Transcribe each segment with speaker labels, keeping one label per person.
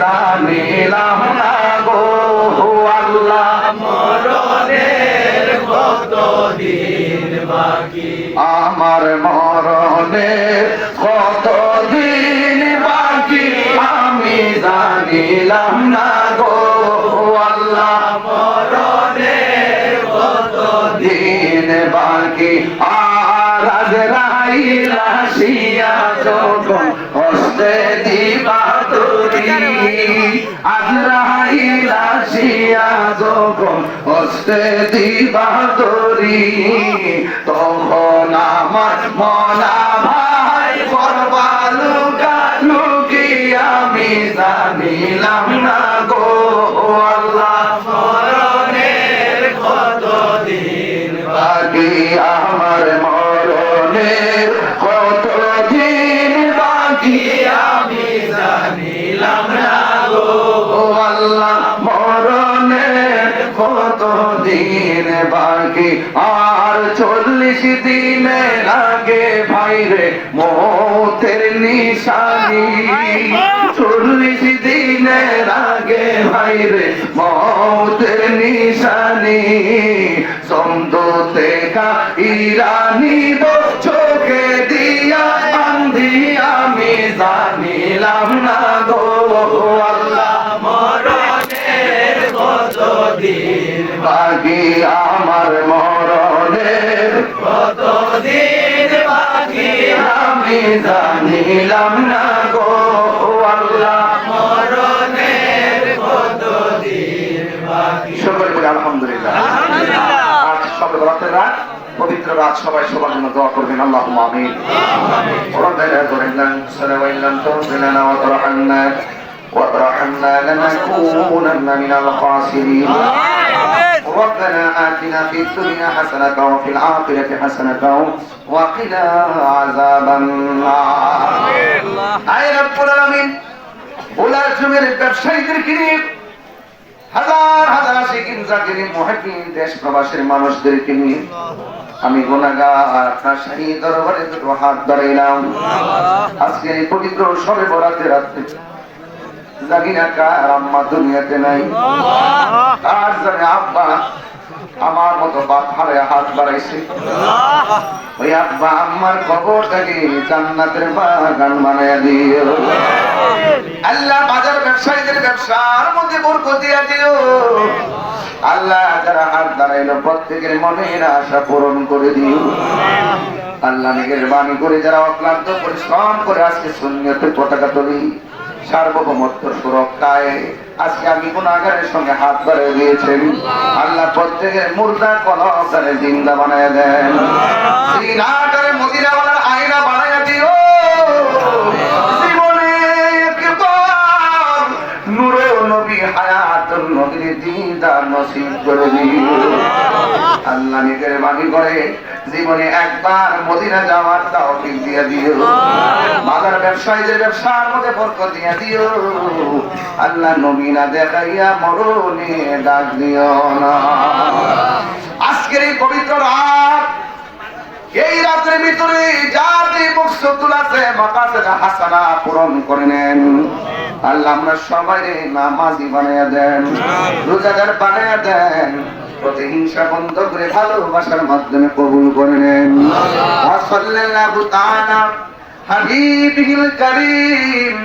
Speaker 1: জানিলাম না গো আল্লাহ।
Speaker 2: মরণের কত দিন বাকি?
Speaker 1: আমার মরণে কত দিন বাকি? আমি জানিলাম না গো আল্লাহ।
Speaker 2: মরণের কত
Speaker 1: দিন বাকি? আর আজ রাইলা শিয়া যখন হস্তে দিবা তুরি আজ রাইলা যখন হস্তে দিবা তুরি তখন আমার মনা ভাই করবালুকা কি আমি জানিলাম না।
Speaker 2: মরণের কত দিন
Speaker 1: বাকি? আর চল্লিশ দিনে লাগে ভাইরে মৌতের নিশানি। চল্লিশ দিনের আগে ভাইরে মৌতের নিশানি। সন্দতে কা ইরানি চোখে দিয়া আন্ধি আমি জানিলাম না গো আল্লাহ। বাকি আমার মরণের
Speaker 2: কত দিন বাকি
Speaker 1: আমি জানিলাম না গো আল্লাহ
Speaker 2: মরণের কত দিন বাকি
Speaker 1: সকলে বলে আলহামদুলিল্লাহ আজ সবে রাতের রাত পবিত্র রাত সবাই সবার জন্য দোয়া করবেন আল্লাহ আমিন ربنا ظلمنا أنفسنا وإن لم تغفر لنا وترحمنا وترحمنا لنكونن من الخاسرين ربنا آتنا في الدنيا حسنة وفي الآخرة حسنة وقنا عذاب النار আয় রব্বুল আলামিন ওলার জমির ব্যবসায়ীদেরকে নিয়ে হাজার হাজার আশিকিন জাকিরিন মুহিবিন দেশ প্রবাসের মানুষদেরকে নিয়ে আমি গুনাহগার আপনার শাহী দরবারে দুটো হাত বাড়াইলাম আজকে এই পবিত্র সবে বরাতে রাত্রে জানি না কার আম্মা দুনিয়াতে নাই। কার জানে আব্বা আমার মতো বাপ হারে হাত বাড়াইছে। ওই আব্বা আম্মার খবরটাকে জান্নাতের বাগান বানাইয়া দিও। আল্লাহ। বাজার ব্যবসায়ীদের ব্যবসার মধ্যে বরকত দিয়া দিও। আল্লাহ যারা হাত দাঁড়াইলো প্রত্যেকের মনের আশা পূরণ করে দিও। আল্লাহ। নিজের বাণী করে যারা অক্লান্ত পরিশ্রম করে আজকে শূন্যতে পতাকা তুলি। সার্বভৌমত্ব সুরক্ষায়। আজকে আমি গুণাগারের সঙ্গে হাত বাড়িয়ে দিয়েছেন। আল্লাহ প্রত্যেকের মুর্দা কলকারে জিন্দা বানায় দেন। শ্রীনাটারে মদিনাওয়ালার আয়না বানায় দিও। নবী নবীর দিদার নসিব করে আল্লাহ নিজের বাণী করে জীবনে একবার মদিনা যাওয়ার দিয়ে দিও বাজার ব্যবসায়ীদের ব্যবসার মধ্যে দিয়ে দিও আল্লাহ নবীনা দেখাইয়া মরণে ডাক দিও না। আজকের এই পবিত্র রাত, এই রাতের ভিতরে আছে মাকাসেদ হাসানা পূরণ করে নেন আল্লাহ আমরা সবাই নামাজি বানাইয়া দেন রোজাদার বানাইয়া দেন প্রতিহিংসা বন্ধ করে ভালোবাসার মাধ্যমে কবুল করে নেন সাল্লাল্লাহু তাআলা হাবিবিল কারীম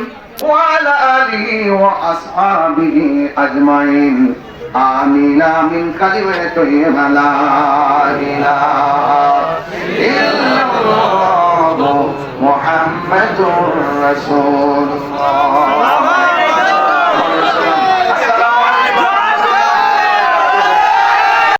Speaker 1: وعلى آله وأصحابه أجمعين آمين آمين كلمة طيبة لا إله إلا الله محمد رسول الله